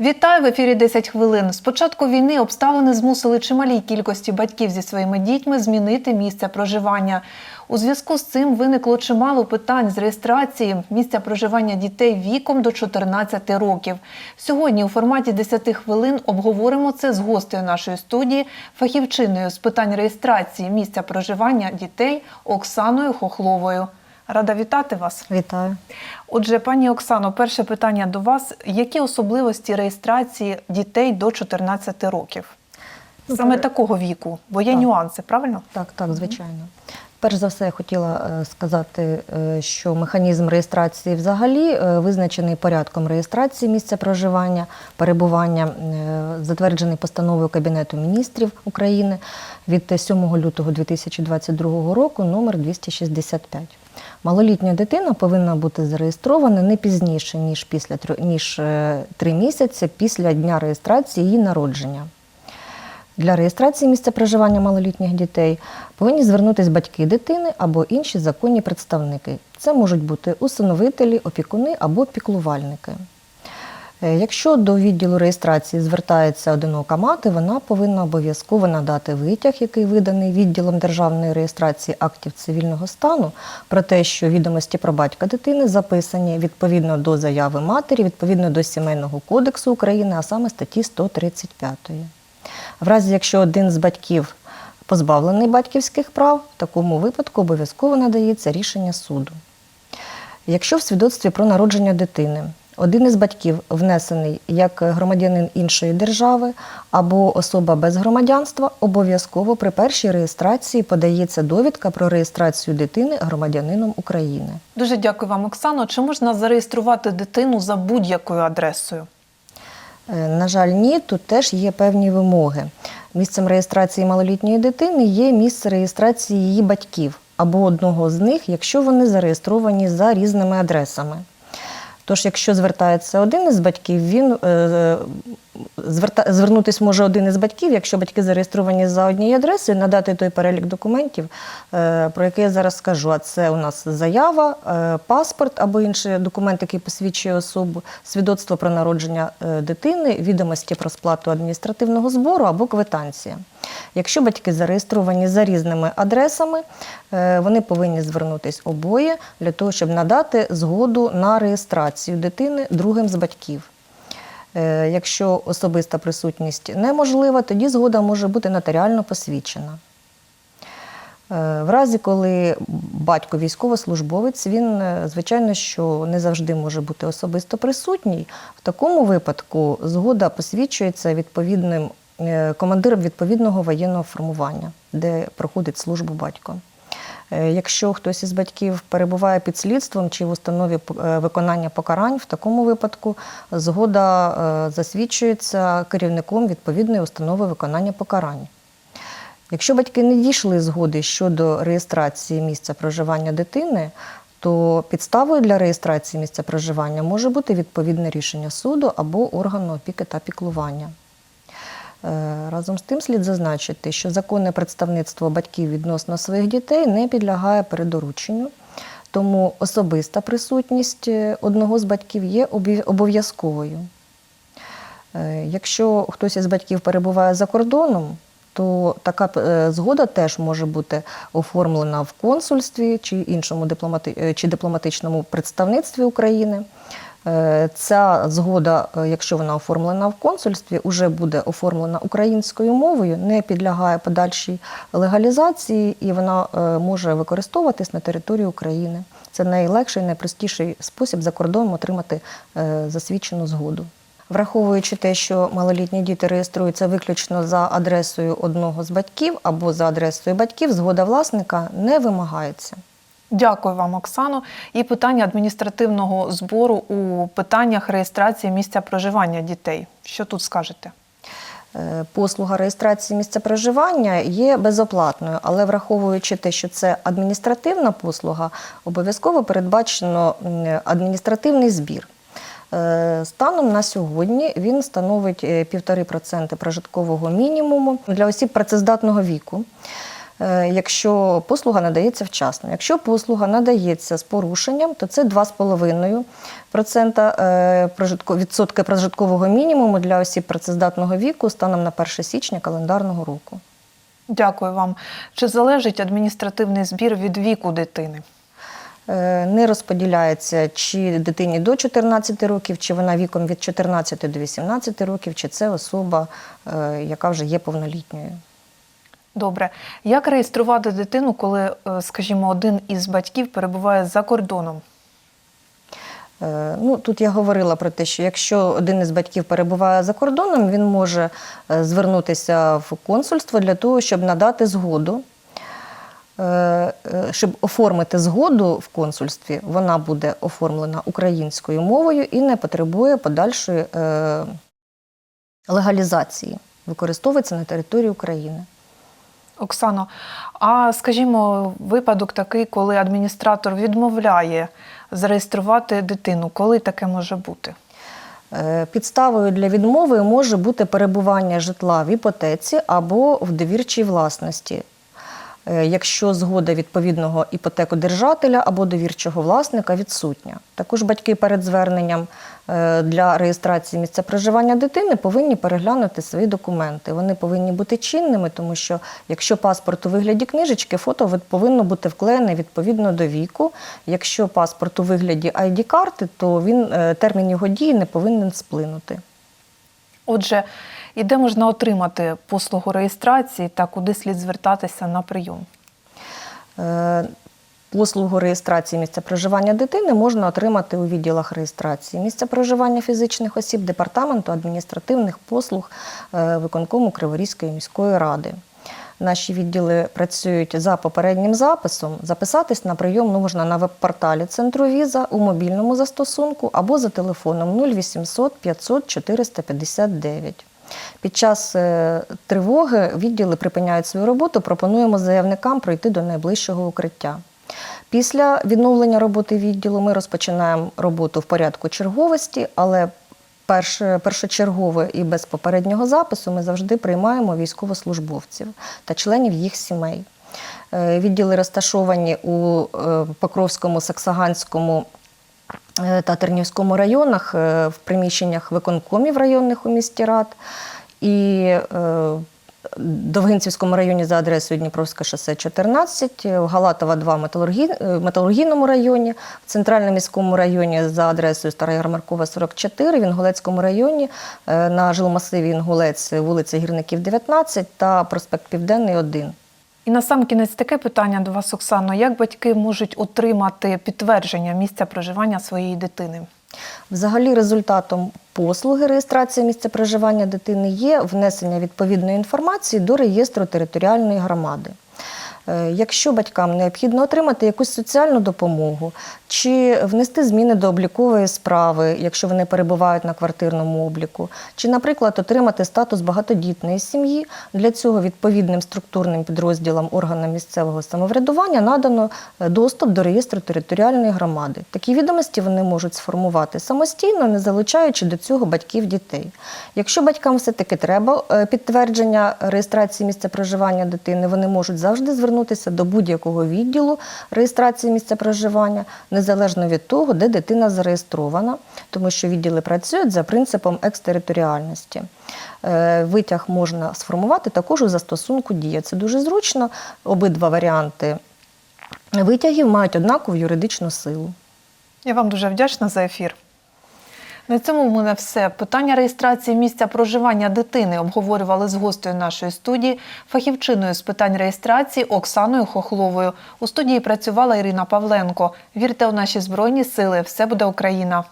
Вітаю в ефірі 10 хвилин. З початку війни обставини змусили чималій кількості батьків зі своїми дітьми змінити місце проживання. У зв'язку з цим виникло чимало питань з реєстрації місця проживання дітей віком до 14 років. Сьогодні у форматі 10 хвилин обговоримо це з гостею нашої студії, фахівчиною з питань реєстрації місця проживання дітей Оксаною Хохловою. Рада вітати вас. Вітаю. Отже, пані Оксано, перше питання до вас: які особливості реєстрації дітей до 14 років? Ну, Саме так. такого віку, бо є Так. нюанси, правильно? Так, так, звичайно. Перш за все, я хотіла е, сказати, е, що механізм реєстрації взагалі е, визначений порядком реєстрації місця проживання, перебування, затверджений постановою Кабінету міністрів України від 7 лютого 2022 року, номер 265. Малолітня дитина повинна бути зареєстрована не пізніше, ніж після ніж три місяці після дня реєстрації її народження. Для реєстрації місця проживання малолітніх дітей повинні звернутися батьки дитини або інші законні представники. Це можуть бути усиновителі, опікуни або піклувальники. Е, Якщо до відділу реєстрації звертається одинока мати, вона повинна обов'язково надати витяг, який виданий відділом державної реєстрації актів цивільного стану, про те, що відомості про батька дитини записані відповідно до заяви матері, відповідно до Сімейного кодексу України, а саме статті 135. В разі, якщо один з батьків позбавлений батьківських прав, в такому випадку обов'язково надається рішення суду. Якщо в свідоцтві про народження дитини один із батьків внесений як громадянин іншої держави або особа без громадянства, обов'язково при першій реєстрації подається довідка про реєстрацію дитини громадянином України. Дуже дякую вам, Оксано. Чи можна зареєструвати дитину за будь-якою адресою? Е, На жаль, ні, тут теж є певні вимоги. Місцем реєстрації малолітньої дитини є місце реєстрації її батьків або одного з них, якщо вони зареєстровані за різними адресами. Тож, якщо звертається один із батьків, він е, зверта, звернутися може один із батьків, якщо батьки зареєстровані за однією адресою, надати той перелік документів, е, про який я зараз скажу. А це у нас заява, е, паспорт або інший документ, який посвідчує особу, свідоцтво про народження е, дитини, відомості про сплату адміністративного збору або квитанція. Якщо батьки зареєстровані за різними адресами, е, вони повинні звернутися обоє для того, щоб надати згоду на реєстрацію дитини другим з батьків. Е, Якщо особиста присутність неможлива, тоді згода може бути нотаріально посвідчена. Е, В разі, коли батько військовослужбовець, він, звичайно, що не завжди може бути особисто присутній. В такому випадку згода посвідчується відповідним командиром відповідного воєнного формування, де проходить службу батько. Е, Якщо хтось із батьків перебуває під слідством чи в установі е, виконання покарань, в такому випадку згода е, засвідчується керівником відповідної установи виконання покарань. Якщо батьки не дійшли згоди щодо реєстрації місця проживання дитини, то підставою для реєстрації місця проживання може бути відповідне рішення суду або органу опіки та піклування. Е, Разом з тим слід зазначити, що законне представництво батьків відносно своїх дітей не підлягає передорученню, тому особиста присутність е, одного з батьків є обов'язковою. Е, Якщо хтось із батьків перебуває за кордоном, то така згода теж може бути оформлена в консульстві чи іншому дипломати... чи дипломатичному представництві України. Е, Ця згода, е, якщо вона оформлена в консульстві, вже буде оформлена українською мовою, не підлягає подальшій легалізації, і вона е, може використовуватись на території України. Це найлегший, найпростіший спосіб за кордоном отримати засвідчену згоду. Враховуючи те, що малолітні діти реєструються виключно за адресою одного з батьків або за адресою батьків, згода власника не вимагається. Дякую вам, Оксано. І питання адміністративного збору у питаннях реєстрації місця проживання дітей. Що тут скажете? Е, Послуга реєстрації місця проживання є безоплатною, але враховуючи те, що це адміністративна послуга, обов'язково передбачено адміністративний збір. Е, Станом на сьогодні він становить е, 1,5% прожиткового мінімуму для осіб працездатного віку. Е, якщо послуга надається вчасно. Якщо послуга надається з порушенням, то це 2,5% е, відсотки прожиткового мінімуму для осіб працездатного віку станом на 1 січня календарного року. Дякую вам. Чи залежить адміністративний збір від віку дитини? Е, Не розподіляється, чи дитині до 14 років, чи вона віком від 14 до 18 років, чи це особа, яка вже є повнолітньою. Добре. Як реєструвати дитину, коли, е, скажімо, один із батьків перебуває за кордоном? Е, Ну, тут я говорила про те, що якщо один із батьків перебуває за кордоном, він може е, звернутися в консульство для того, щоб надати згоду. Щоб оформити згоду в консульстві, вона буде оформлена українською мовою і не потребує подальшої легалізації. Використовується на території України. Оксано, а скажімо, випадок такий, коли адміністратор відмовляє зареєструвати дитину, коли таке може бути? Е, Підставою для відмови може бути перебування житла в іпотеці або в довірчій власності, е, якщо згода відповідного іпотекодержателя або довірчого власника відсутня. Також батьки перед зверненням для реєстрації місця проживання дитини повинні переглянути свої документи. Вони повинні бути чинними, тому що якщо паспорт у вигляді книжечки, фото повинно бути вклеєне відповідно до віку. Якщо паспорт у вигляді ID-карти, то він е, термін його дії не повинен сплинути. Отже, і де можна отримати послугу реєстрації та куди слід звертатися на прийом? Послугу реєстрації місця проживання дитини можна отримати у відділах реєстрації місця проживання фізичних осіб Департаменту адміністративних послуг е, виконкому Криворізької міської ради. Наші відділи працюють за попереднім записом. Записатись на прийом можна на веб-порталі Центру Віза у мобільному застосунку або за телефоном 0800 500 459. Під час е, тривоги відділи припиняють свою роботу. Пропонуємо заявникам пройти до найближчого укриття. Після відновлення роботи відділу ми розпочинаємо роботу в порядку черговості, але перше, першочергове і без попереднього запису ми завжди приймаємо військовослужбовців та членів їх сімей. Е, Відділи розташовані у е, Покровському, Саксаганському е, та Тернівському районах в приміщеннях виконкомів районних у місті Рад і Довгинцівському районі за адресою Дніпровське шосе 14, в Галатова 2 в е, металургійному районі, в Центральному міському районі за адресою Стара Ярмаркова 44, в Інгулецькому районі е, на жилмасиві Інгулець, вулиця Гірників 19 та проспект Південний 1. І на сам кінець таке питання до вас, Оксано: як батьки можуть отримати підтвердження місця проживання своєї дитини? Взагалі, результатом послуги реєстрації місця проживання дитини є внесення відповідної інформації до реєстру територіальної громади. Е, Якщо батькам необхідно отримати якусь соціальну допомогу чи внести зміни до облікової справи, якщо вони перебувають на квартирному обліку, чи, наприклад, отримати статус багатодітної сім'ї, для цього відповідним структурним підрозділам органам місцевого самоврядування надано е, доступ до реєстру територіальної громади. Такі відомості вони можуть сформувати самостійно, не залучаючи до цього батьків дітей. Якщо батькам все-таки треба е, підтвердження реєстрації місця проживання дитини, вони можуть завжди звернутися до будь-якого відділу реєстрації місця проживання, незалежно від того, де дитина зареєстрована, тому що відділи працюють за принципом екстериторіальності. Е, Витяг можна сформувати також у застосунку Дія. Це дуже зручно. Обидва варіанти витягів мають однакову юридичну силу. Я вам дуже вдячна за ефір. На цьому в мене все. Питання реєстрації місця проживання дитини обговорювали з гостею нашої студії, фахівчиною з питань реєстрації Оксаною Хохловою. У студії працювала Ірина Павленко. Вірте у наші збройні сили. Все буде Україна.